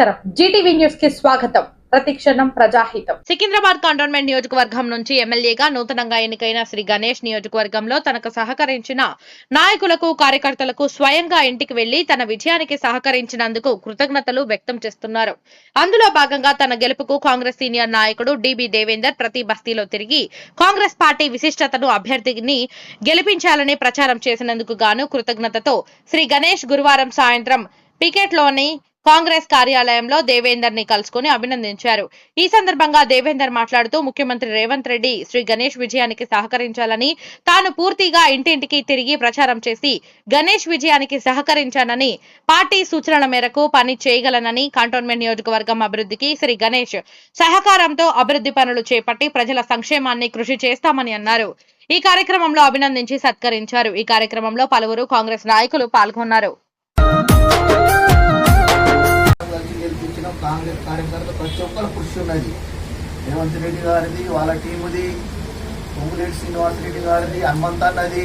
నమస్కారం. జీటీవీ న్యూస్కి స్వాగతం. ప్రతిక్షణం ప్రజాహితం. సికింద్రాబాద్ కంటోన్మెంట్ నియోజకవర్గం నుంచి ఎమ్మెల్యేగా నూతనంగా ఎన్నికైన శ్రీ గణేష్ నియోజకవర్గంలో తనకు సహకరించిన నాయకులకు కార్యకర్తలకు స్వయంగా ఇంటికి వెళ్ళి తన విజయానికి సహకరించినందుకు కృతజ్ఞతలు వ్యక్తం చేస్తున్నారు. అందులో భాగంగా తన గెలుపుకు కాంగ్రెస్ సీనియర్ నాయకుడు డిబి దేవేందర్ ప్రతి బస్తీలో తిరిగి కాంగ్రెస్ పార్టీ విశిష్టతను అభ్యర్థిని గెలిపించాలని ప్రచారం చేసినందుకు గాను కృతజ్ఞతతో శ్రీ గణేష్ గురువారం సాయంత్రం పికెట్లోని కాంగ్రెస్ కార్యాలయంలో దేవేందర్ని కలుసుకుని అభినందించారు. ఈ సందర్భంగా దేవేందర్ మాట్లాడుతూ ముఖ్యమంత్రి రేవంత్ రెడ్డి శ్రీ గణేష్ విజయానికి సహకరించాలని తాను పూర్తిగా ఇంటింటికి తిరిగి ప్రచారం చేసి గణేష్ విజయానికి సహకరించానని పార్టీ సూచనల మేరకు పని చేయగలనని కంటోన్మెంట్ నియోజకవర్గం అభివృద్ధికి శ్రీ గణేష్ సహకారంతో అభివృద్ధి పనులు చేపట్టి ప్రజల సంక్షేమాన్ని కృషి చేస్తామని అన్నారు. ఈ కార్యక్రమంలో అభినందించి సత్కరించారు. ఈ కార్యక్రమంలో పలువురు కాంగ్రెస్ నాయకులు పాల్గొన్నారు. ప్రతి ఒక్కరు కృషి ఉన్నది. రేవంత్ రెడ్డి గారిది వాళ్ళ టీముది పొంగులేటి శ్రీనివాసరెడ్డి గారిది హనుమంతన్నది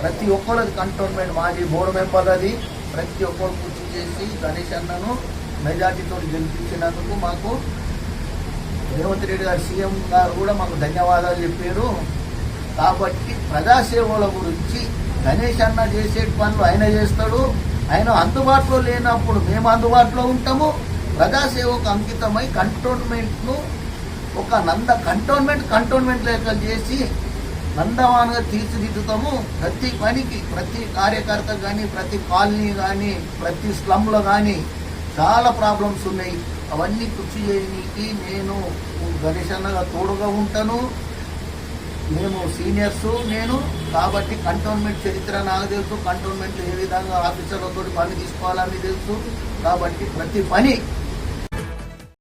ప్రతి ఒక్కరు కంటోన్మెంట్ మాజీ బోర్డు మెంబర్ అది ప్రతి ఒక్కరు కృషి చేసి గణేష్ అన్నను మెజార్టీతో గెలిపించినందుకు మాకు రేవంత్ రెడ్డి గారు సీఎం గారు కూడా మాకు ధన్యవాదాలు చెప్పారు. కాబట్టి ప్రజాసేవల గురించి గణేష్ అన్న చేసే పనులు ఆయన చేస్తాడు. ఆయన అందుబాటులో లేనప్పుడు మేము అందుబాటులో ఉంటాము. ప్రజాసేవకు అంకితమై కంటోన్మెంట్ను ఒక నంద కంటోన్మెంట్ కంటోన్మెంట్ లెక్కలు చేసి నందవాన్గా తీర్చిదిద్దుతాము. ప్రతి పనికి ప్రతి కార్యకర్త కానీ ప్రతి కాలనీ కానీ ప్రతి స్లమ్లో కానీ చాలా ప్రాబ్లమ్స్ ఉన్నాయి. అవన్నీ కృషి చేయడానికి నేను గణేష్ తోడుగా ఉంటాను. మేము సీనియర్స్ నేను. కాబట్టి కంటోన్మెంట్ చరిత్ర నాకు తెలుసు. కంటోన్మెంట్ ఏ విధంగా ఆఫీసర్లతో పని తీసుకోవాలని తెలుసు. కాబట్టి ప్రతి పని